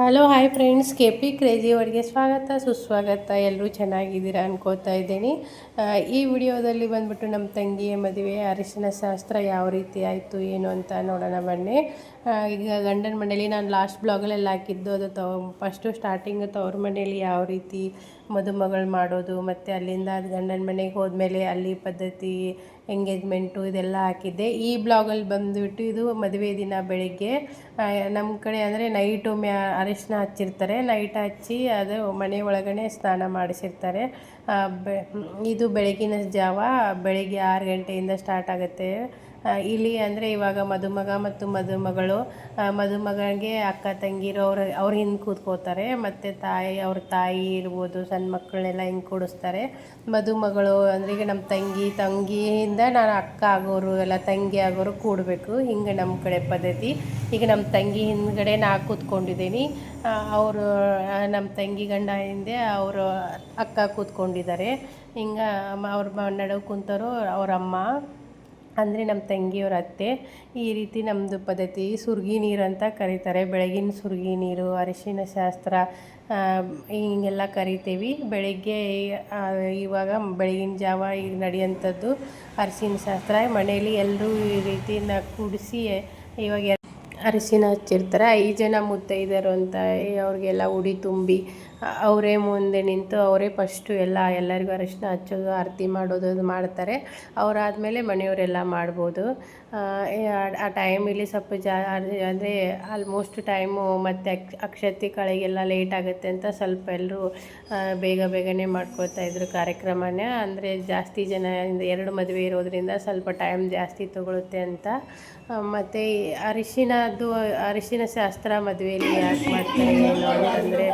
Hello hi friends K P crazy ಅವರಿಗೆ ಸ್ವಾಗತ, ಸುಸ್ವಾಗತ. ಎಲ್ಲರೂ ಚೆನ್ನಾಗಿದ್ದೀರಾ ಅನ್ಕೋತಾ ಇದ್ದೀನಿ. ಈ ವಿಡಿಯೋದಲ್ಲಿ ಬಂದ್ಬಿಟ್ಟು ನಮ್ಮ ತಂಗಿಯ ಮದುವೆ, ಅರಿಶಿನ ಶಾಸ್ತ್ರ ಯಾವ ರೀತಿ ಆಯಿತು, ಏನು ಅಂತ ನೋಡೋಣ ಬನ್ನಿ. ಈಗ ಗಂಡನ ಮನೇಲಿ ನಾನು ಲಾಸ್ಟ್ ಬ್ಲಾಗಲ್ಲೆಲ್ಲ ಹಾಕಿದ್ದು, ಅದು ತವ ಫಸ್ಟು ಸ್ಟಾರ್ಟಿಂಗ್ ತವ್ರ ಮನೇಲಿ ಯಾವ ರೀತಿ ಮದುಮಗಳು ಮಾಡೋದು, ಮತ್ತು ಅಲ್ಲಿಂದ ಅದು ಗಂಡನ ಮನೆಗೆ ಹೋದ್ಮೇಲೆ ಅಲ್ಲಿ ಪದ್ಧತಿ ಎಂಗೇಜ್ಮೆಂಟು ಇದೆಲ್ಲ ಹಾಕಿದ್ದೆ. ಈ ಬ್ಲಾಗಲ್ಲಿ ಬಂದುಬಿಟ್ಟು ಇದು ಮದುವೆ ದಿನ ಬೆಳಿಗ್ಗೆ ನಮ್ಮ ಕಡೆ ಅಂದರೆ ನೈಟು ಮ್ಯಾ ಅರಿಶಿನ ಹಚ್ಚಿರ್ತಾರೆ. ನೈಟ್ ಹಚ್ಚಿ ಅದು ಮನೆ ಒಳಗಡೆ ಸ್ನಾನ ಮಾಡಿಸಿರ್ತಾರೆ. ಬೆ, ಇದು ಬೆಳಗಿನ ಜಾವ, ಬೆಳಗ್ಗೆ ಆರು ಗಂಟೆಯಿಂದ ಸ್ಟಾರ್ಟ್ ಆಗುತ್ತೆ. ಇಲ್ಲಿ ಅಂದರೆ ಇವಾಗ ಮದುಮಗ ಮತ್ತು ಮದುಮಗಳು ಮದುಮಗನಿಗೆ ಅಕ್ಕ, ತಂಗಿರು ಅವ್ರ, ಅವ್ರು ಹಿಂದೆ ಕೂತ್ಕೋತಾರೆ, ಮತ್ತು ತಾಯಿ, ಅವ್ರ ತಾಯಿ ಇರ್ಬೋದು, ಸಣ್ಣ ಮಕ್ಕಳನ್ನೆಲ್ಲ ಹಿಂಗೆ ಕೂಡಿಸ್ತಾರೆ. ಮದುಮಗಳು ಅಂದರೆ ಈಗ ನಮ್ಮ ತಂಗಿ, ತಂಗಿಯಿಂದ ನಾನು ಅಕ್ಕ ಆಗೋರು, ಎಲ್ಲ ತಂಗಿ ಆಗೋರು ಕೂಡಬೇಕು. ಹಿಂಗೆ ನಮ್ಮ ಕಡೆ ಪದ್ಧತಿ. ಈಗ ನಮ್ಮ ತಂಗಿ ಹಿಂದ್ಗಡೆ ನಾ ಕೂತ್ಕೊಂಡಿದ್ದೀನಿ. ಅವರು ನಮ್ಮ ತಂಗಿ ಗಂಡ ಹಿಂದೆ ಅವರು ಅಕ್ಕ ಕೂತ್ಕೊಂಡಿದ್ದಾರೆ. ಹಿಂಗೆ ಅವ್ರ ನಡುವೆ ಕುಂತರು ಅವರಮ್ಮ ಅಂದರೆ ನಮ್ಮ ತಂಗಿಯವ್ರ ಅತ್ತೆ ಈ ರೀತಿ ನಮ್ಮದು ಪದ್ಧತಿ ಸುರ್ಗಿ ನೀರು ಅಂತ ಕರೀತಾರೆ. ಬೆಳಗಿನ ಸುರ್ಗಿ ನೀರು, ಅರಿಶಿನ ಶಾಸ್ತ್ರ ಹೀಗೆಲ್ಲ ಕರಿತೀವಿ. ಬೆಳಗ್ಗೆ ಇವಾಗ ಬೆಳಗಿನ ಜಾವ ಈಗ ನಡೆಯೋಂಥದ್ದು ಅರಿಶಿನ ಶಾಸ್ತ್ರ. ಮನೆಯಲ್ಲಿ ಎಲ್ಲರೂ ಈ ರೀತಿ ನ ಕೂಡಿಸಿ, ಇವಾಗ ಅರಿಶಿನ ಹಚ್ಚಿರ್ತಾರೆ. ಐದು ಜನ ಮುತ್ತೈದರು ಅಂತ ಅವ್ರಿಗೆಲ್ಲ ಉಡಿ ತುಂಬಿ ಅವರೇ ಮುಂದೆ ನಿಂತು ಅವರೇ ಫಸ್ಟು ಎಲ್ಲ ಎಲ್ಲರಿಗೂ ಅರಿಶಿನ ಹಚ್ಚೋದು ಆರತಿ ಮಾಡೋದು ಅದು ಮಾಡ್ತಾರೆ. ಅವರಾದಮೇಲೆ ಮನೆಯವರೆಲ್ಲ ಮಾಡ್ಬೋದು. ಆ, ಆ ಟೈಮಲ್ಲಿ ಸ್ವಲ್ಪ ಜಾ ಅಂದರೆ ಆಲ್ಮೋಸ್ಟ್ ಟೈಮು ಮತ್ತು ಅಕ್ ಅಕ್ಷತೆ ಕಳೆಗೆಲ್ಲ ಲೇಟ್ ಆಗುತ್ತೆ ಅಂತ ಸ್ವಲ್ಪ ಎಲ್ಲರೂ ಬೇಗ ಬೇಗನೆ ಮಾಡ್ಕೊಳ್ತಾ ಇದ್ರು ಕಾರ್ಯಕ್ರಮನೇ. ಅಂದರೆ ಜಾಸ್ತಿ ಜನ ಎರಡು ಮದುವೆ ಇರೋದ್ರಿಂದ ಸ್ವಲ್ಪ ಟೈಮ್ ಜಾಸ್ತಿ ತಗೊಳುತ್ತೆ ಅಂತ. ಮತ್ತು ಅರಿಶಿನದ್ದು ಅರಿಶಿನ ಶಾಸ್ತ್ರ ಮದುವೆಯಲ್ಲಿ ಯಾಕೆ ಮಾಡ್ತಾರೆ ಏನು ಅಂತಂದರೆ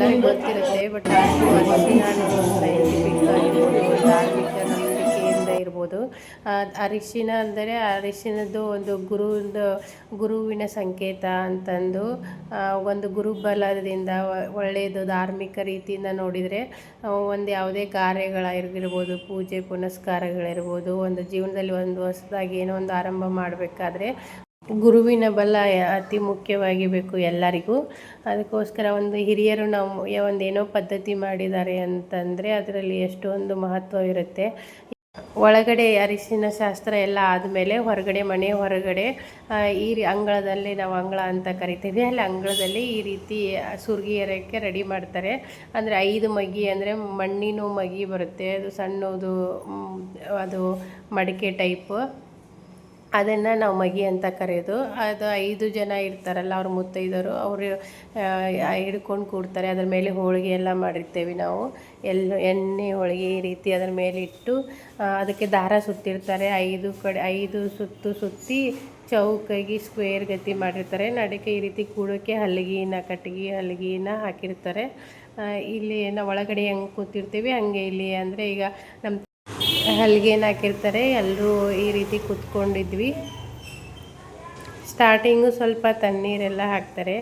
ನಮಗೆಲ್ಲರಿಗೂ ಗೊತ್ತಿರುತ್ತೆ ಬಟ್ ಆದರೂ ಸೈಂಟಿಫಿಕ್ ಆಗಿರ್ಬೋದು ಧಾರ್ಮಿಕ ನಂಬಿಕೆಯಿಂದ ಇರ್ಬೋದು. ಅರಿಶಿನ ಅಂದರೆ ಅರಿಶಿನದ್ದು ಒಂದು ಗುರುವಿಂದು, ಗುರುವಿನ ಸಂಕೇತ ಅಂತಂದು ಒಂದು ಗುರುಬಲದಿಂದ ಒಳ್ಳೆಯದು ಧಾರ್ಮಿಕ ರೀತಿಯಿಂದ ನೋಡಿದರೆ ಒಂದು ಯಾವುದೇ ಕಾರ್ಯಗಳಾಗಿರ್ಬೋದು, ಪೂಜೆ ಪುನಸ್ಕಾರಗಳಿರ್ಬೋದು, ಒಂದು ಜೀವನದಲ್ಲಿ ಒಂದು ಹೊಸದಾಗಿ ಏನೋ ಒಂದು ಆರಂಭ ಮಾಡಬೇಕಾದ್ರೆ ಗುರುವಿನ ಬಲ ಅತಿ ಮುಖ್ಯವಾಗಿ ಬೇಕು ಎಲ್ಲರಿಗೂ. ಅದಕ್ಕೋಸ್ಕರ ಒಂದು ಹಿರಿಯರು ನಾವು ಒಂದು ಏನೋ ಪದ್ಧತಿ ಮಾಡಿದ್ದಾರೆ ಅಂತಂದರೆ ಅದರಲ್ಲಿ ಎಷ್ಟೊಂದು ಮಹತ್ವ ಇರುತ್ತೆ ಒಳಗಡೆ ಅರಿಶಿನ ಶಾಸ್ತ್ರ ಎಲ್ಲ ಆದಮೇಲೆ ಹೊರಗಡೆ ಮನೆ ಹೊರಗಡೆ ಈ ಅಂಗಳದಲ್ಲಿ ನಾವು ಅಂಗಳ ಅಂತ ಕರಿತೀವಿ ಅಲ್ಲಿ ಅಂಗಳದಲ್ಲಿ ಈ ರೀತಿ ಸುರ್ಗಿ ರೆಡಿ ಮಾಡ್ತಾರೆ. ಅಂದರೆ ಐದು ಮಗಿ ಅಂದರೆ ಮಣ್ಣಿನ ಮಗಿ ಬರುತ್ತೆ. ಅದು ಸಣ್ಣದು ಅದು ಮಡಿಕೆ ಟೈಪು. ಅದನ್ನು ನಾವು ಮಗಿ ಅಂತ ಕರೆಯೋದು. ಅದು ಐದು ಜನ ಇರ್ತಾರಲ್ಲ, ಅವ್ರ ಮುತ್ತೈದರು ಅವರು ಹಿಡ್ಕೊಂಡು ಕೂಡ್ತಾರೆ. ಅದ್ರ ಮೇಲೆ ಹೋಳಿಗೆ ಎಲ್ಲ ಮಾಡಿರ್ತೇವೆ ನಾವು. ಎಲ್ಲ ಎಣ್ಣೆ, ಹೋಳಿಗೆ ಈ ರೀತಿ ಅದ್ರ ಮೇಲೆ ಇಟ್ಟು ಅದಕ್ಕೆ ದಾರ ಸುತ್ತಿರ್ತಾರೆ. ಐದು ಕಡೆ, ಐದು ಸುತ್ತು ಸುತ್ತಿ ಚೌಕಾಗಿ ಸ್ಕ್ವೇರ್ ಗತಿ ಮಾಡಿರ್ತಾರೆ. ನಡಕ್ಕೆ ಈ ರೀತಿ ಕೂಡೋಕ್ಕೆ ಹಲಗಿನ, ಕಟ್ಟಿಗೆ ಹಲಗಿನ ಹಾಕಿರ್ತಾರೆ. ಇಲ್ಲಿ ನಾವು ಒಳಗಡೆ ಹೆಂಗೆ ಕೂತಿರ್ತೀವಿ, ಹಂಗೆ ಇಲ್ಲಿ ಅಂದರೆ ಈಗ ನಮ್ಮ ಹಲ್ಗೆನ ಹಾಕಿರ್ತಾರೆ. ಎಲ್ಲರೂ ಈ ರೀತಿ ಕುತ್ಕೊಂಡಿದ್ವಿ. ಸ್ಟಾರ್ಟಿಂಗು ಸ್ವಲ್ಪ ತಣ್ಣೀರೆಲ್ಲ ಹಾಕ್ತಾರೆ.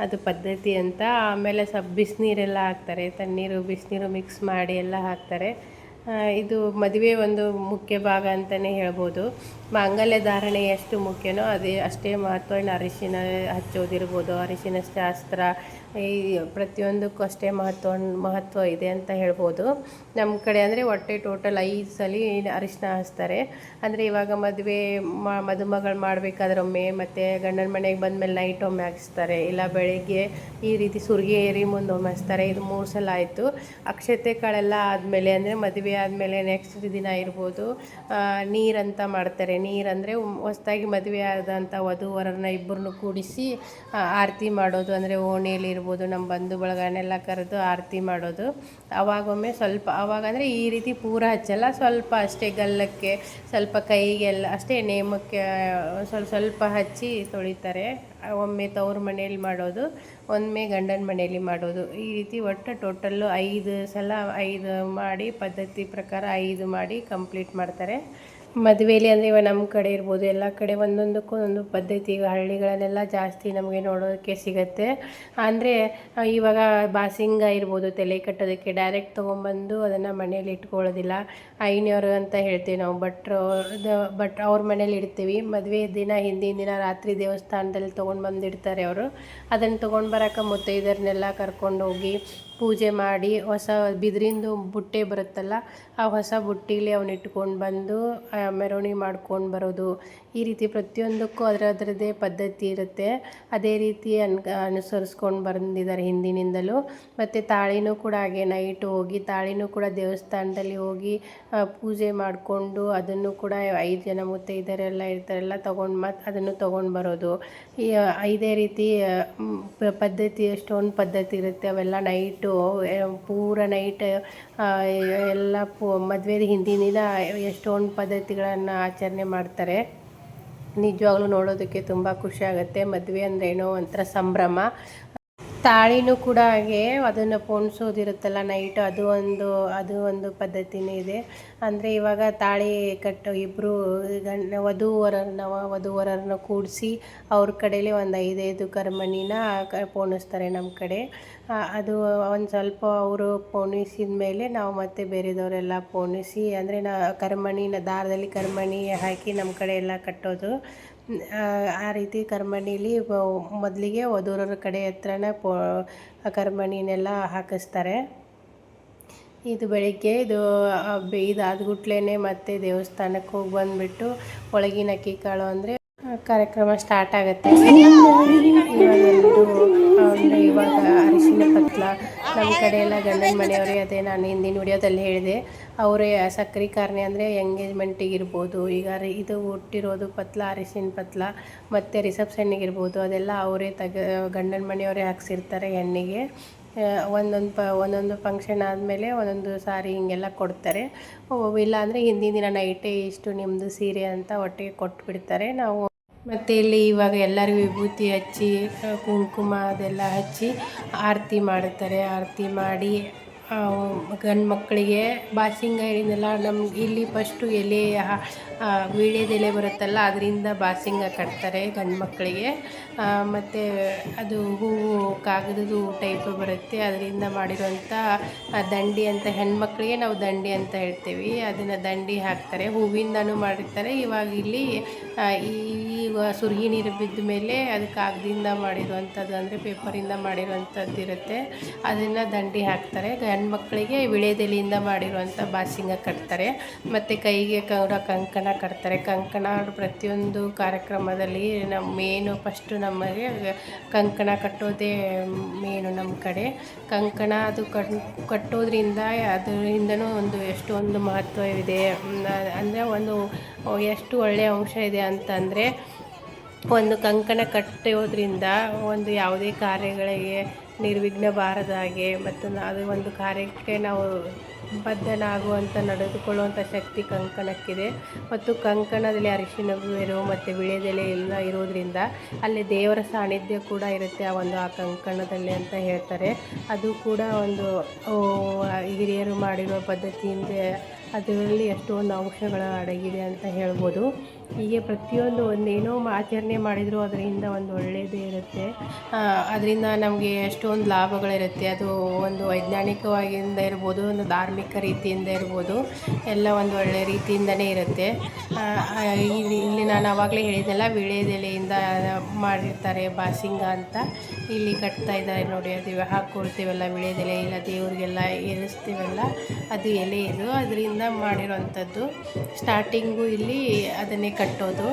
ಅದು ಪದ್ಧತಿ ಅಂತ. ಆಮೇಲೆ ಸ್ವಲ್ಪ ಬಿಸಿನೀರೆಲ್ಲ ಹಾಕ್ತಾರೆ. ತಣ್ಣೀರು, ಬಿಸಿನೀರು ಮಿಕ್ಸ್ ಮಾಡಿ ಎಲ್ಲ ಹಾಕ್ತಾರೆ. ಇದು ಮದುವೆ ಒಂದು ಮುಖ್ಯ ಭಾಗ ಅಂತಲೇ ಹೇಳ್ಬೋದು. ಮಾಂಗಲ್ಯ ಧಾರಣೆ ಎಷ್ಟು ಮುಖ್ಯನೋ ಅದೇ ಅಷ್ಟೇ ಮಹತ್ವ ಇನ್ನು ಅರಿಶಿನ ಹಚ್ಚೋದಿರ್ಬೋದು, ಅರಿಶಿನ ಶಾಸ್ತ್ರ, ಈ ಪ್ರತಿಯೊಂದಕ್ಕೂ ಅಷ್ಟೇ ಮಹತ್ವ ಮಹತ್ವ ಇದೆ ಅಂತ ಹೇಳ್ಬೋದು. ನಮ್ಮ ಕಡೆ ಅಂದರೆ ಹೊಟ್ಟೆ ಟೋಟಲ್ ಐದು ಸಲ ಅರಿಶಿನ ಹಚ್ತಾರೆ. ಅಂದರೆ ಇವಾಗ ಮದುವೆ ಮದುಮಗಳು ಮಾಡಬೇಕಾದ್ರೆ ಒಮ್ಮೆ ಮತ್ತು ಗಂಡನ ಮನೆಗೆ ಬಂದಮೇಲೆ ನೈಟ್ ಒಮ್ಮೆ ಹಾಕಿಸ್ತಾರೆ ಇಲ್ಲ ಬೆಳಿಗ್ಗೆ ಈ ರೀತಿ ಸುರ್ಗಿ ಏರಿ ಮುಂದೆ ಒಮ್ಮೆ ಹಚ್ತಾರೆ. ಇದು ಮೂರು ಸಲ ಆಯಿತು. ಅಕ್ಷತೆ ಕಾಳೆಲ್ಲ ಆದಮೇಲೆ ಅಂದರೆ ಮದುವೆ ಆದಮೇಲೆ ನೆಕ್ಸ್ಟ್ ದಿನ ಇರ್ಬೋದು ನೀರಂತ ಮಾಡ್ತಾರೆ. ನೀರಂದರೆ ಹೊಸ್ದಾಗಿ ಮದುವೆ ಆದಂಥ ವಧು ವರನ ಇಬ್ಬರನ್ನು ಕೂಡಿಸಿ ಆರತಿ ಮಾಡೋದು ಅಂದರೆ ಓಣಿಯಲ್ಲಿ ಇರ್ಬೋದು ನಮ್ಮ ಬಂಧು ಬಳಗನೆಲ್ಲ ಕರೆದು ಆರತಿ ಮಾಡೋದು. ಆವಾಗೊಮ್ಮೆ ಸ್ವಲ್ಪ ಆವಾಗ ಅಂದರೆ ಈ ರೀತಿ ಪೂರ ಹಚ್ಚಲ್ಲ, ಸ್ವಲ್ಪ ಅಷ್ಟೇ ಗಲ್ಲಕ್ಕೆ, ಸ್ವಲ್ಪ ಕೈಗೆಲ್ಲ, ಅಷ್ಟೇ ನೇಮಕ್ಕೆ, ಸ್ವಲ್ಪ ಸ್ವಲ್ಪ ಹಚ್ಚಿ ತೊಳಿತಾರೆ. ಒಮ್ಮೆ ತವ್ರ ಮನೆಯಲ್ಲಿ ಮಾಡೋದು, ಒಮ್ಮೆ ಗಂಡನ ಮನೆಯಲ್ಲಿ ಮಾಡೋದು. ಈ ರೀತಿ ಒಟ್ಟು ಟೋಟಲ್ಲು ಐದು ಸಲ ಐದು ಮಾಡಿ, ಪದ್ಧತಿ ಪ್ರಕಾರ ಐದು ಮಾಡಿ ಕಂಪ್ಲೀಟ್ ಮಾಡ್ತಾರೆ. ಮದುವೆಲಿ ಅಂದರೆ ಇವಾಗ ನಮ್ಮ ಕಡೆ ಇರ್ಬೋದು. ಎಲ್ಲ ಕಡೆ ಒಂದೊಂದಕ್ಕೂ ಒಂದೊಂದು ಪದ್ಧತಿ ಈಗ ಹಳ್ಳಿಗಳಲ್ಲೆಲ್ಲ ಜಾಸ್ತಿ ನಮಗೆ ನೋಡೋದಕ್ಕೆ ಸಿಗುತ್ತೆ. ಅಂದರೆ ಇವಾಗ ಬಾಸಿಂಗ ಇರ್ಬೋದು, ತಲೆ ಕಟ್ಟೋದಕ್ಕೆ. ಡೈರೆಕ್ಟ್ ತೊಗೊಂಬಂದು ಅದನ್ನು ಮನೇಲಿ ಇಟ್ಕೊಳ್ಳೋದಿಲ್ಲ. ಐನಿಯವರು ಅಂತ ಹೇಳ್ತೀವಿ ನಾವು. ಭಟ್ರು ಬಟ್ ಅವ್ರ ಮನೇಲಿ ಇಡ್ತೀವಿ. ಮದುವೆ ದಿನ, ಹಿಂದಿನ ದಿನ ರಾತ್ರಿ ದೇವಸ್ಥಾನದಲ್ಲಿ ತೊಗೊಂಡು ಬಂದಿಡ್ತಾರೆ ಅವರು. ಅದನ್ನು ತೊಗೊಂಡು ಬರೋಕೆ ಮುತ್ತೈದರನ್ನೆಲ್ಲ ಕರ್ಕೊಂಡು ಹೋಗಿ ಪೂಜೆ ಮಾಡಿ ಹೊಸ ಬಿದಿರಿಂದು ಬುಟ್ಟೆ ಬರುತ್ತಲ್ಲ ಆ ಹೊಸ ಬುಟ್ಟಿಲಿ ಅವನಿಟ್ಕೊಂಡು ಬಂದು ಮೆರವಣಿಗೆ ಮಾಡ್ಕೊಂಡು ಬರೋದು. ಈ ರೀತಿ ಪ್ರತಿಯೊಂದಕ್ಕೂ ಅದರ ಅದರದ್ದೇ ಪದ್ಧತಿ ಇರುತ್ತೆ. ಅದೇ ರೀತಿ ಅನ್, ಅನುಸರಿಸ್ಕೊಂಡು ಬಂದಿದ್ದಾರೆ ಹಿಂದಿನಿಂದಲೂ. ಮತ್ತು ತಾಳಿನೂ ಕೂಡ ಹಾಗೆ ನೈಟ್ ಹೋಗಿ, ತಾಳಿನೂ ಕೂಡ ದೇವಸ್ಥಾನದಲ್ಲಿ ಹೋಗಿ ಪೂಜೆ ಮಾಡಿಕೊಂಡು ಅದನ್ನು ಕೂಡ ಐದು ಜನ ಮುತ್ತೈದರೆಲ್ಲ ಇರ್ತಾರೆಲ್ಲ ತೊಗೊಂಡು ಮತ್ತು ಅದನ್ನು ತೊಗೊಂಡು ಬರೋದು. ಈ ಐದೇ ರೀತಿ ಪದ್ಧತಿ ಎಷ್ಟೊಂದು ಪದ್ಧತಿ ಇರುತ್ತೆ. ಅವೆಲ್ಲ ನೈಟು ಪೂರ ನೈಟ್ ಎಲ್ಲ ಪೂ ಮದುವೆ ಹಿಂದಿನ ದಿನ ಎಷ್ಟೊಂದು ಪದ್ಧತಿಗಳನ್ನು ಆಚರಣೆ ಮಾಡ್ತಾರೆ. ನಿಜವಾಗ್ಲೂ ನೋಡೋದಕ್ಕೆ ತುಂಬ ಖುಷಿ ಆಗುತ್ತೆ. ಮದುವೆ ಅಂದ್ರೆ ಏನೋ ಒಂಥರ ಸಂಭ್ರಮ. ತಾಳಿನೂ ಕೂಡ ಹಾಗೆ ಅದನ್ನು ಪೋಣಿಸೋದಿರುತ್ತಲ್ಲ ನೈಟ್ ಅದು ಒಂದು ಅದು ಒಂದು ಪದ್ಧತಿನೇ ಇದೆ. ಅಂದರೆ ಇವಾಗ ತಾಳಿ ಕಟ್ಟು ಇಬ್ಬರು ಗಂಡ, ವಧುವರನ್ನ ವಧುವರರನ್ನ ಕೂಡಿಸಿ ಅವ್ರ ಕಡೆಯಲ್ಲಿ ಒಂದು ಐದೈದು ಕರ್ಮಣಿನ ಪೋಣಿಸ್ತಾರೆ ನಮ್ಮ ಕಡೆ. ಅದು ಒಂದು ಸ್ವಲ್ಪ ಅವರು ಪೋಣಿಸಿದ ಮೇಲೆ ನಾವು ಮತ್ತೆ ಬೇರೆದವರೆಲ್ಲ ಪೋಣಿಸಿ ಅಂದರೆ ನಾ ಕರ್ಮಣಿನ ದಾರದಲ್ಲಿ ಕರ್ಮಣಿ ಹಾಕಿ ನಮ್ಮ ಕಡೆ ಎಲ್ಲ ಕಟ್ಟೋದು. ಆ, ರೀತಿ ಕರ್ಮಣಿಲಿ ಮೊದಲಿಗೆ ವಧೂರರ ಕಡೆ ಹತ್ರನೇ ಪೋ ಕರ್ಮಣಿನೆಲ್ಲ ಹಾಕಿಸ್ತಾರೆ. ಇದು ಬೆಳಿಗ್ಗೆ ಇದು ಆ, ಬೆ- ಇದಾದ ಗುಟ್ಲೇನೆ ಮತ್ತೆ ದೇವಸ್ಥಾನಕ್ಕೆ ಹೋಗಿ ಬಂದುಬಿಟ್ಟು ಒಳಗಿನ ಅಕ್ಕಿ ಕಾಳು ಅಂದರೆ ಕಾರ್ಯಕ್ರಮ ಸ್ಟಾರ್ಟ್ ಆಗುತ್ತೆ. ಅಂದರೆ ಇವಾಗ ಅರಿಶಿನ ಪತ್ಲ ನಮ್ಮ ಕಡೆ ಎಲ್ಲ ಗಂಡನ ಮನೆಯವರೇ ಅದೇ ನಾನು ಹಿಂದಿನ ವಿಡಿಯೋದಲ್ಲಿ ಹೇಳಿದೆ. ಅವರೇ ಸಕ್ಕರೆ ಕಾರಣ ಅಂದರೆ ಎಂಗೇಜ್ಮೆಂಟಿಗೆ ಇರ್ಬೋದು. ಈಗ ಇದು ಹುಟ್ಟಿರೋದು ಪತ್ಲ ಅರಿಶಿನ ಪತ್ಲ ಮತ್ತು ರಿಸೆಪ್ಷನ್ನಿಗೆ ಇರ್ಬೋದು. ಅದೆಲ್ಲ ಅವರೇ ತಗ ಗಂಡನ ಮನೆಯವರೇ ಹಾಕ್ಸಿರ್ತಾರೆ ಹೆಣ್ಣಿಗೆ. ಒಂದೊಂದು ಪ ಒಂದೊಂದು ಫಂಕ್ಷನ್ ಆದಮೇಲೆ ಒಂದೊಂದು ಸಾರಿ ಹಿಂಗೆಲ್ಲ ಕೊಡ್ತಾರೆ. ಇಲ್ಲಾಂದರೆ ಇಲ್ಲ ಅಂದರೆ ಹಿಂದಿನ ದಿನ ನೈಟೇ ಇಷ್ಟು ನಿಮ್ಮದು ಸೀರೆ ಅಂತ ಒಟ್ಟಿಗೆ ಕೊಟ್ಬಿಡ್ತಾರೆ. ನಾವು ಮತ್ತು ಇಲ್ಲಿ ಇವಾಗ ಎಲ್ಲರಿಗೂ ವಿಭೂತಿ ಹಚ್ಚಿ ಕುಂಕುಮ ಅದೆಲ್ಲ ಹಚ್ಚಿ ಆರತಿ ಮಾಡುತ್ತಾರೆ. ಆರತಿ ಮಾಡಿ ಗಂಡು ಮಕ್ಕಳಿಗೆ ಬಾಸಿಂಗ ಹೇಳಿದ್ನಲ್ಲ ನಮ್ಗೆ ಇಲ್ಲಿ ಫಸ್ಟು ಎಲೆ ವೀಳ್ಯದೆಲೆ ಬರುತ್ತಲ್ಲ, ಅದರಿಂದ ಬಾಸಿಂಗ ಕಟ್ತಾರೆ ಗಂಡು ಮಕ್ಕಳಿಗೆ. ಮತ್ತು ಅದು ಹೂವು ಕಾಗದದ ಟೈಪ್ ಬರುತ್ತೆ, ಅದರಿಂದ ಮಾಡಿರೋಂಥ ದಂಡಿ ಅಂತ ಹೆಣ್ಮಕ್ಳಿಗೆ ನಾವು ದಂಡಿ ಅಂತ ಹೇಳ್ತೀವಿ. ಅದನ್ನು ದಂಡಿ ಹಾಕ್ತಾರೆ. ಹೂವಿಂದನೂ ಮಾಡಿರ್ತಾರೆ. ಇವಾಗ ಇಲ್ಲಿ ಈ ಸುರ್ಗಿ ನೀರು ಬಿದ್ದ ಮೇಲೆ ಅದು ಕಾಗದಿಂದ ಮಾಡಿರುವಂಥದ್ದು ಅಂದರೆ ಪೇಪರಿಂದ ಮಾಡಿರುವಂಥದ್ದು ಇರುತ್ತೆ. ಅದನ್ನು ದಂಡಿ ಹಾಕ್ತಾರೆ. ಗಂಡು ಮಕ್ಕಳಿಗೆ ವಿಳೆದೆಲೆಯಿಂದ ಮಾಡಿರುವಂಥ ಬಾಸಿಂಗ ಕಟ್ತಾರೆ. ಮತ್ತು ಕೈಗೆ ಕೂಡ ಕಂಕಣ ಕಟ್ತಾರೆ. ಕಂಕಣ ಪ್ರತಿಯೊಂದು ಕಾರ್ಯಕ್ರಮದಲ್ಲಿ ನಮ್ಮ ಮೇನು ಫಸ್ಟು ನಮಗೆ ಕಂಕಣ ಕಟ್ಟೋದೇ ಮೇನು ನಮ್ಮ ಕಡೆ. ಕಂಕಣ ಅದು ಕಟ್, ಕಟ್ಟೋದ್ರಿಂದ ಅದರಿಂದನೂ ಒಂದು ಎಷ್ಟೊಂದು ಮಹತ್ವವಿದೆ. ಅಂದರೆ ಒಂದು ಎಷ್ಟು ಒಳ್ಳೆಯ ಅಂಶ ಇದೆ ಅಂತಂದರೆ ಒಂದು ಕಂಕಣ ಕಟ್ಟೋದ್ರಿಂದ ಒಂದು ಯಾವುದೇ ಕಾರ್ಯಗಳಿಗೆ ನಿರ್ವಿಘ್ನ ಬಾರದ ಹಾಗೆ ಮತ್ತು ಅದು ಒಂದು ಕಾರ್ಯಕ್ಕೆ ನಾವು ಬದ್ಧನಾಗುವಂಥ ನಡೆದುಕೊಳ್ಳುವಂಥ ಶಕ್ತಿ ಕಂಕಣಕ್ಕಿದೆ. ಮತ್ತು ಕಂಕಣದಲ್ಲಿ ಅರಿಶಿನ ಬೇರು ಮತ್ತು ವಿಳೆದೆಲೆ ಎಲ್ಲ ಇರೋದರಿಂದ ಅಲ್ಲಿ ದೇವರ ಸಾನ್ನಿಧ್ಯ ಕೂಡ ಇರುತ್ತೆ ಆ ಒಂದು ಆ ಕಂಕಣದಲ್ಲಿ ಅಂತ ಹೇಳ್ತಾರೆ. ಅದು ಕೂಡ ಒಂದು ಹಿರಿಯರು ಮಾಡಿರೋ ಪದ್ಧತಿಯಿಂದ ಅದರಲ್ಲಿ ಎಷ್ಟೊಂದು ಅಂಶಗಳು ಅಡಗಿದೆ ಅಂತ ಹೇಳ್ಬೋದು. ಹೀಗೆ ಪ್ರತಿಯೊಂದು ಒಂದೇನೋ ಆಚರಣೆ ಮಾಡಿದರೂ ಅದರಿಂದ ಒಂದು ಒಳ್ಳೆಯದೇ ಇರುತ್ತೆ. ಅದರಿಂದ ನಮಗೆ ಎಷ್ಟೊಂದು ಲಾಭಗಳಿರುತ್ತೆ. ಅದು ಒಂದು ವೈಜ್ಞಾನಿಕವಾಗಿಂದ ಇರ್ಬೋದು, ಒಂದು ಧಾರ್ಮಿಕ ರೀತಿಯಿಂದ ಇರ್ಬೋದು, ಎಲ್ಲ ಒಂದು ಒಳ್ಳೆಯ ರೀತಿಯಿಂದನೇ ಇರುತ್ತೆ. ಇಲ್ಲಿ ಇಲ್ಲಿ ನಾನು ಆವಾಗಲೇ ಹೇಳಿದ್ದೆಲ್ಲ ವಿಳೆದೆಲೆಯಿಂದ ಮಾಡಿರ್ತಾರೆ ಬಾಸಿಂಗ ಅಂತ. ಇಲ್ಲಿ ಕಟ್ತಾ ಇದ್ದಾರೆ ನೋಡಿ, ಅದು ಹಾಕ್ಕೊಳ್ತೀವಲ್ಲ ವಿಳೆದೆಲೆ ಇಲ್ಲ ದೇವ್ರಿಗೆಲ್ಲ ಏರಿಸ್ತೀವಲ್ಲ, ಅದು ಎಲೆ ಇದು. ಅದರಿಂದ ಮಾಡಿರೋವಂಥದ್ದು. ಸ್ಟಾರ್ಟಿಂಗು ಇಲ್ಲಿ ಅದನ್ನೇ ಕಟ್ಟೋದು.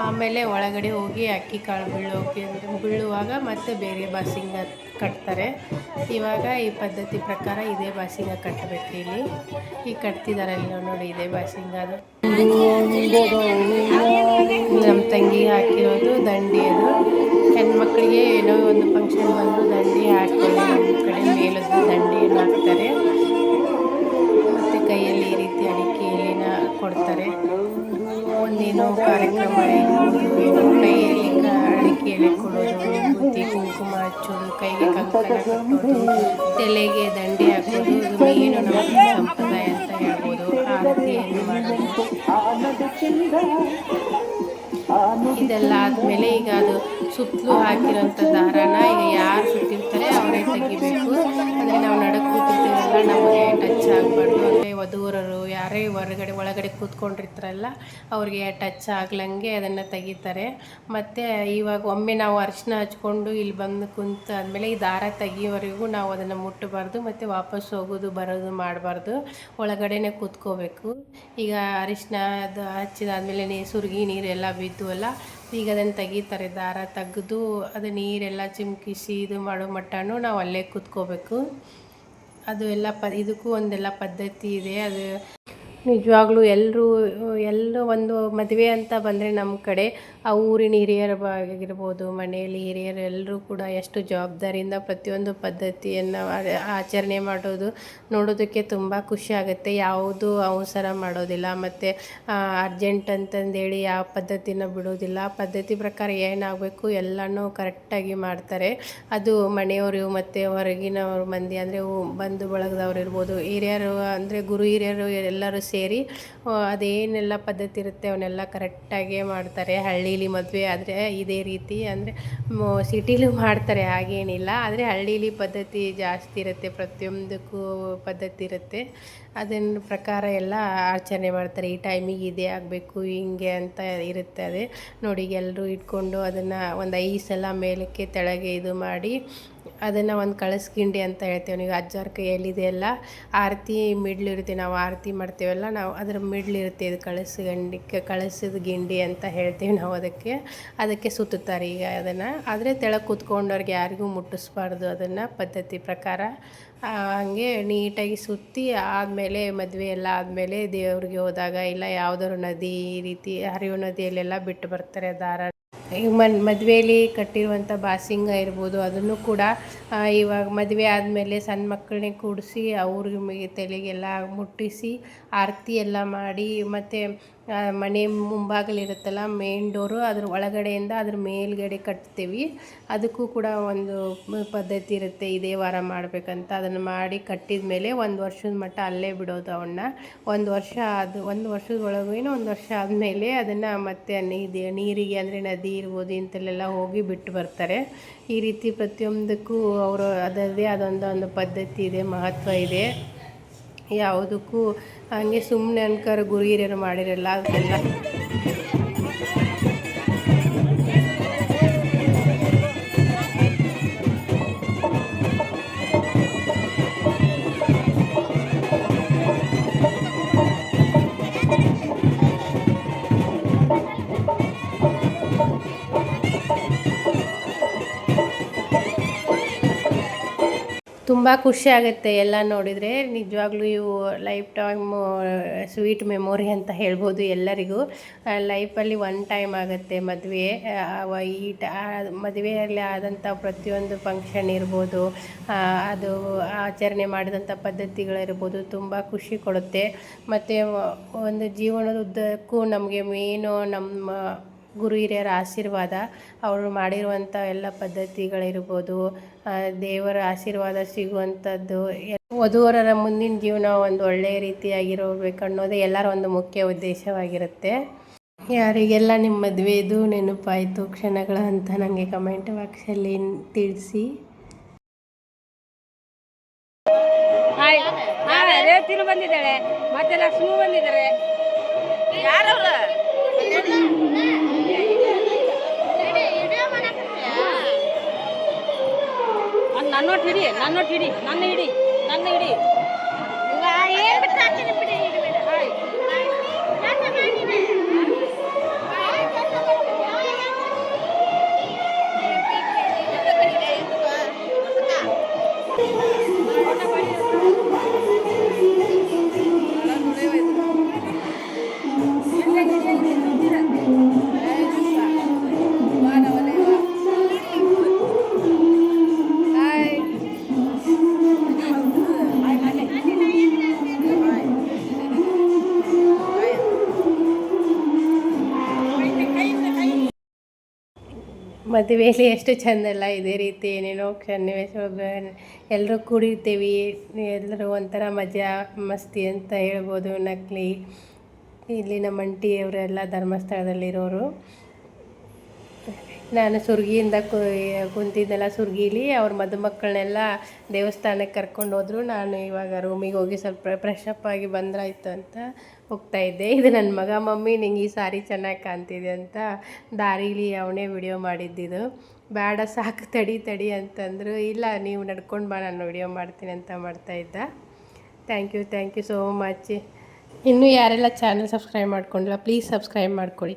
ಆಮೇಲೆ ಒಳಗಡೆ ಹೋಗಿ ಅಕ್ಕಿ ಕಾಳು ಬೀಳೋಕೆ ಬೀಳುವಾಗ ಮತ್ತೆ ಬೇರೆ ಬಾಸಿಂಗ ಕಟ್ತಾರೆ. ಇವಾಗ ಈ ಪದ್ಧತಿ ಪ್ರಕಾರ ಇದೇ ಬಾಸಿಂಗ ಕಟ್ಟಬೇಕು ಇಲ್ಲಿ. ಈ ಕಟ್ತಿದ್ದಾರೆ ನೋಡಿ ಇದೇ ಬಾಸಿಂಗ ಅದು. ನಮ್ಮ ತಂಗಿ ಹಾಕಿರೋದು ದಂಡಿ ಅದು. ಹೆಣ್ಮಕ್ಳಿಗೆ ಏನೋ ಒಂದು ಫಂಕ್ಷನ್ ಬಂದು ದಂಡಿ ಹಾಕ್ತಾರೆ ನಮ್ಮ ಕಡೆ ಮೇಲದ್ದು ದಂಡಿಯನ್ನು ಹಾಕ್ತಾರೆ. ಕೊಡ್ತಾರೆ. ಒಂದೇನೋ ಕಾರ್ಯಕ್ರಮ ಕೈಯಲ್ಲಿ ಅಡಿಕೆಯಲ್ಲಿ ಕೊಡೋದು, ಬುತ್ತಿ ಕುಂಕುಮ ಹಚ್ಚೋದು, ಕೈಗೆ ಕಟ್ಟೋದು, ತಲೆಗೆ ದಂಡೆ ಹಾಕೋದು, ಇದು ಮೇನು ನಮ್ಮ ಸಂಪ್ರದಾಯ ಅಂತ ಹೇಳ್ಬೋದು. ಆ ಪದ್ಧತಿಯನ್ನು ಮಾಡೋದು ಇದೆಲ್ಲ ಆದಮೇಲೆ ಈಗ ಅದು ಸುತ್ತಲೂ ಹಾಕಿರೋಂಥ ದಾರಾನ ಈಗ ಯಾರು ಸುತ್ತಿರ್ತಾರೆ ಅವರೇ ತೆಗಿಬೇಕು. ಅಂದರೆ ನಾವು ನಡಕ್ಕೆ ಕೂತಿರ್ತೀವಲ್ಲ ನಮಗೆ ಟಚ್ ಆಗಬಾರ್ದು. ಅಂದರೆ ವಧೂರರು ಯಾರೇ ಹೊರಗಡೆ, ಒಳಗಡೆ ಕೂತ್ಕೊಂಡಿರ್ತಾರಲ್ಲ, ಅವ್ರಿಗೆ ಟಚ್ ಆಗ್ಲಂಗೆ ಅದನ್ನು ತೆಗಿತಾರೆ. ಮತ್ತು ಇವಾಗ ಒಮ್ಮೆ ನಾವು ಅರಿಶಿನ ಹಚ್ಕೊಂಡು ಇಲ್ಲಿ ಬಂದು ಕುಂತ ಆದಮೇಲೆ ಈ ದಾರ ತೆಗಿಯೋವರೆಗೂ ನಾವು ಅದನ್ನು ಮುಟ್ಟಬಾರ್ದು, ಮತ್ತು ವಾಪಸ್ ಹೋಗೋದು, ಬರೋದು ಮಾಡಬಾರ್ದು. ಒಳಗಡೆನೇ ಕೂತ್ಕೋಬೇಕು. ಈಗ ಅರಿಶಿನ ಅದು ಹಚ್ಚಿದಾದ್ಮೇಲೆ ನೀರು ಸುರುಗಿ ನೀರೆಲ್ಲ ಬಿದ್ದು ಅಲ್ಲ ಈಗ ಅದನ್ನು ತೆಗಿತಾರೆ, ದಾರ ತೆಗೆದು ಅದು ನೀರೆಲ್ಲ ಚಿಮ್ಕಿಸಿ ಇದು ಮಾಡೋ ಮಟ್ಟನೂ ನಾವು ಅಲ್ಲೇ ಕೂತ್ಕೋಬೇಕು. ಅದು ಎಲ್ಲ ಪ, ಇದಕ್ಕೂ ಒಂದೆಲ್ಲ ಪದ್ಧತಿ ಇದೆ. ಅದು ನಿಜವಾಗ್ಲೂ ಎಲ್ಲರೂ ಎಲ್ಲರೂ ಒಂದು ಮದುವೆ ಅಂತ ಬಂದರೆ ನಮ್ಮ ಕಡೆ, ಆ ಊರಿನ ಹಿರಿಯರ ಆಗಿರ್ಬೋದು, ಮನೆಯಲ್ಲಿ ಹಿರಿಯರು ಎಲ್ಲರೂ ಕೂಡ ಎಷ್ಟು ಜವಾಬ್ದಾರಿಯಿಂದ ಪ್ರತಿಯೊಂದು ಪದ್ಧತಿಯನ್ನು ಆಚರಣೆ ಮಾಡೋದು ನೋಡೋದಕ್ಕೆ ತುಂಬ ಖುಷಿ ಆಗುತ್ತೆ. ಯಾವುದು ಅವಸರ ಮಾಡೋದಿಲ್ಲ. ಮತ್ತು ಅರ್ಜೆಂಟ್ ಅಂತಂದೇಳಿ ಯಾವ ಪದ್ಧತಿನ ಬಿಡೋದಿಲ್ಲ. ಪದ್ಧತಿ ಪ್ರಕಾರ ಏನಾಗಬೇಕು ಎಲ್ಲನೂ ಕರೆಕ್ಟಾಗಿ ಮಾಡ್ತಾರೆ. ಅದು ಮನೆಯವರು ಮತ್ತು ಹೊರಗಿನವ್ರ ಮಂದಿ ಅಂದರೆ ಬಂಧು ಬಳಗದವ್ರು ಇರ್ಬೋದು. ಹಿರಿಯರು ಅಂದರೆ, ಗುರು ಹಿರಿಯರು ಎಲ್ಲರೂ ಸೇರಿ ಅದೇನೆಲ್ಲ ಪದ್ಧತಿ ಇರುತ್ತೆ ಅವನ್ನೆಲ್ಲ ಕರೆಕ್ಟಾಗೇ ಮಾಡ್ತಾರೆ. ಹಳ್ಳೀಲಿ ಮದುವೆ ಆದರೆ ಇದೇ ರೀತಿ ಅಂದರೆ ಸಿಟಿಲೂ ಮಾಡ್ತಾರೆ, ಹಾಗೇನಿಲ್ಲ. ಆದರೆ ಹಳ್ಳೀಲಿ ಪದ್ಧತಿ ಜಾಸ್ತಿ ಇರುತ್ತೆ, ಪ್ರತಿಯೊಂದಕ್ಕೂ ಪದ್ಧತಿ ಇರುತ್ತೆ. ಅದನ್ನ ಪ್ರಕಾರ ಎಲ್ಲ ಆಚರಣೆ ಮಾಡ್ತಾರೆ. ಈ ಟೈಮಿಗೆ ಇದೇ ಆಗಬೇಕು, ಹಿಂಗೆ ಅಂತ ಇರುತ್ತೆ ಅದೇ. ನೋಡಿ ಎಲ್ಲರೂ ಇಟ್ಕೊಂಡು ಅದನ್ನು ಒಂದು ಐದು ಸಲ ಮೇಲಕ್ಕೆ ತೆಳಗೆ ಇದು ಮಾಡಿ ಅದನ್ನು ಒಂದು ಕಳಿಸ್ಕಿಂಡಿ ಗಿಂಡಿ ಅಂತ ಹೇಳ್ತೇವೆ. ನೀವು ಅಜ್ಜಾರ ಕೈಯಲ್ಲಿದೆ ಎಲ್ಲ ಆರತಿ ಮಿಡ್ಲಿರುತ್ತೆ ನಾವು ಆರತಿ ಮಾಡ್ತೇವಲ್ಲ, ನಾವು ಅದರ ಮಿಡ್ಲಿರುತ್ತೆ ಇದು ಕಳಿಸ್ಗಂಡಿ ಗಂಡಿ ಕಳಸದ ಗಿಂಡಿ ಅಂತ ಹೇಳ್ತೀವಿ ನಾವು ಅದಕ್ಕೆ. ಅದಕ್ಕೆ ಸುತ್ತುತ್ತಾರೆ ಈಗ ಅದನ್ನು. ಆದರೆ ತೆಳಗೆ ಕೂತ್ಕೊಂಡವ್ರಿಗೆ ಯಾರಿಗೂ ಮುಟ್ಟಿಸ್ಬಾರ್ದು ಅದನ್ನು ಪದ್ಧತಿ ಪ್ರಕಾರ. ಹಾಗೆ ನೀಟಾಗಿ ಸುತ್ತಿ ಆದಮೇಲೆ ಮದುವೆ ಎಲ್ಲ ಆದಮೇಲೆ ದೇವ್ರಿಗೆ ಹೋದಾಗ ಇಲ್ಲ ಯಾವುದಾದ್ರು ನದಿ ಈ ರೀತಿ ಹರಿವು ನದಿಯಲ್ಲೆಲ್ಲ ಬಿಟ್ಟು ಬರ್ತಾರೆ ದಾರ ಮದುವೆಯಲ್ಲಿ ಕಟ್ಟಿರುವಂಥ ಬಾಸಿಂಗ ಇರ್ಬೋದು ಅದನ್ನು ಕೂಡ ಇವಾಗ ಮದುವೆ ಆದಮೇಲೆ ಸಣ್ಣ ಮಕ್ಕಳನ್ನೇ ಕೂಡಿಸಿ ಅವ್ರಿಗೆ ತಲೆಗೆಲ್ಲ ಮುಟ್ಟಿಸಿ ಆರತಿ ಎಲ್ಲ ಮಾಡಿ ಮತ್ತು ಮನೆ ಮುಂಭಾಗಲಿರುತ್ತಲ್ಲ ಮೇನ್ ಡೋರು ಅದ್ರ ಒಳಗಡೆಯಿಂದ ಅದ್ರ ಮೇಲ್ಗಡೆ ಕಟ್ತೀವಿ. ಅದಕ್ಕೂ ಕೂಡ ಒಂದು ಪದ್ಧತಿ ಇರುತ್ತೆ, ಇದೇ ವಾರ ಮಾಡಬೇಕಂತ. ಅದನ್ನು ಮಾಡಿ ಕಟ್ಟಿದ ಮೇಲೆ ಒಂದು ವರ್ಷದ ಮಟ್ಟ ಅಲ್ಲೇ ಬಿಡೋದು ಅವನ್ನ. ಒಂದು ವರ್ಷ ಅದು ಒಂದು ವರ್ಷದ ಒಳಗೂ ಒಂದು ವರ್ಷ ಆದಮೇಲೆ ಅದನ್ನು ಮತ್ತೆ ನೀರಿಗೆ ಅಂದರೆ ನದಿ ಇರ್ಬೋದು ಇಂಥಲ್ಲೆಲ್ಲ ಹೋಗಿ ಬಿಟ್ಟು ಬರ್ತಾರೆ. ಈ ರೀತಿ ಪ್ರತಿಯೊಂದಕ್ಕೂ ಅವರು ಅದರದೇ ಆದಂಥ ಒಂದು ಪದ್ಧತಿ ಇದೆ, ಮಹತ್ವ ಇದೆ. ಯಾವುದಕ್ಕೂ ಹಂಗೆ ಸುಮ್ಮನೆ ಅನ್ಕರ ಗುರು ಹಿರಿಯರು ಮಾಡಿರಲ್ಲ. ಅದೆಲ್ಲ ತುಂಬ ಖುಷಿ ಆಗುತ್ತೆ ಎಲ್ಲ ನೋಡಿದರೆ. ನಿಜವಾಗ್ಲೂ ಇವು ಲೈಫ್ ಟೈಮ್, ಸ್ವೀಟ್ ಮೆಮೊರಿ ಅಂತ ಹೇಳ್ಬೋದು ಎಲ್ಲರಿಗೂ. ಲೈಫಲ್ಲಿ ಒನ್ ಟೈಮ್ ಆಗುತ್ತೆ ಮದುವೆ. ಈ ಟ ಮದುವೆಯಲ್ಲಿ ಆದಂಥ ಪ್ರತಿಯೊಂದು ಫಂಕ್ಷನ್ ಇರ್ಬೋದು. ಅದು ಆಚರಣೆ ಮಾಡಿದಂಥ ಪದ್ಧತಿಗಳಿರ್ಬೋದು. ತುಂಬ ಖುಷಿ ಕೊಡುತ್ತೆ. ಮತ್ತು ಒಂದು ಜೀವನದ ಉದ್ದಕ್ಕೂ ನಮಗೆ ಮೇನು ನಮ್ಮ ಗುರು ಹಿರಿಯರ ಆಶೀರ್ವಾದ ಅವರು ಮಾಡಿರುವಂಥ ಎಲ್ಲ ಪದ್ಧತಿಗಳಿರ್ಬೋದು ದೇವರ ಆಶೀರ್ವಾದ ಸಿಗುವಂಥದ್ದು ವಧುವರರ ಮುಂದಿನ ಜೀವನ ಒಂದು ಒಳ್ಳೆಯ ರೀತಿಯಾಗಿರಬೇಕು ಅನ್ನೋದೇ ಎಲ್ಲರ ಒಂದು ಮುಖ್ಯ ಉದ್ದೇಶವಾಗಿರುತ್ತೆ. ಯಾರಿಗೆಲ್ಲ ನಿಮ್ಮ ಮದುವೆದು ನೆನಪಾಯಿತು ಕ್ಷಣಗಳು ಅಂತ ನನಗೆ ಕಮೆಂಟ್ ಬಾಕ್ಸಲ್ಲಿ ತಿಳಿಸಿ. ಬಂದಿದ್ದಾಳೆ ಮತ್ತೆ ಲಕ್ಷ್ಮಿ ಬಂದಿದ್ದಾರೆ. ಯಾರವ್ರ? ನನ್ನೊಟ್ಟು ಹಿಡಿ ನನ್ನೊಟ್ಟು ಹಿಡಿ ನನ್ನ ಹಿಡಿ ನನ್ನ ಹಿಡಿ. ಮದುವೆಯಲ್ಲಿ ಎಷ್ಟು ಚೆಂದಲ್ಲ ಇದೇ ರೀತಿ ಏನೇನೋ ಸನ್ನಿವೇಶ ಎಲ್ಲರೂ ಕೂಡಿರ್ತೀವಿ ಎಲ್ಲರೂ ಒಂಥರ ಮಜಾ, ಮಸ್ತಿ ಅಂತ ಹೇಳ್ಬೋದು ನಕಲಿ. ಇಲ್ಲಿ ನಮ್ಮ ಅಂಟಿಯವರೆಲ್ಲ ಧರ್ಮಸ್ಥಳದಲ್ಲಿರೋರು. ನಾನು ಸುರ್ಗಿಯಿಂದ ಕುಂತಿದ್ದೆಲ್ಲ ಸುರ್ಗಿಲಿ, ಅವ್ರ ಮದುಮಕ್ಕಳನ್ನೆಲ್ಲ ದೇವಸ್ಥಾನಕ್ಕೆ ಕರ್ಕೊಂಡು ಹೋದರು ನಾನು ಇವಾಗ ರೂಮಿಗೆ ಹೋಗಿ ಸ್ವಲ್ಪ ಫ್ರೆಶ್ ಅಪ್ ಆಗಿ ಬಂದ್ರಾಯ್ತು ಅಂತ ಹೋಗ್ತಾ ಇದ್ದೆ. ಇದು ನನ್ನ ಮಗ, ಮಮ್ಮಿ, ನಿಂಗೆ ಈ ಸಾರಿ ಚೆನ್ನಾಗಿ ಕಾಣ್ತಿದೆ ಅಂತ ದಾರೀಲಿ ಅವನೇ ವಿಡಿಯೋ ಮಾಡಿದ್ದಿದ್ದು ಬೇಡ ಸಾಕು, ತಡಿ ತಡಿ ಅಂತಂದರು. ಇಲ್ಲ, ನೀವು ನಡ್ಕೊಂಡು ಬಾ, ನಾನು ವಿಡಿಯೋ ಮಾಡ್ತೀನಿ ಅಂತ ಮಾಡ್ತಾ ಇದ್ದ. Thank you thank you so much ಇನ್ನೂ ಯಾರೆಲ್ಲ ಚಾನಲ್ ಸಬ್ಸ್ಕ್ರೈಬ್ ಮಾಡ್ಕೊಂಡಿಲ್ಲ ಪ್ಲೀಸ್ ಸಬ್ಸ್ಕ್ರೈಬ್ ಮಾಡ್ಕೊಳ್ಳಿ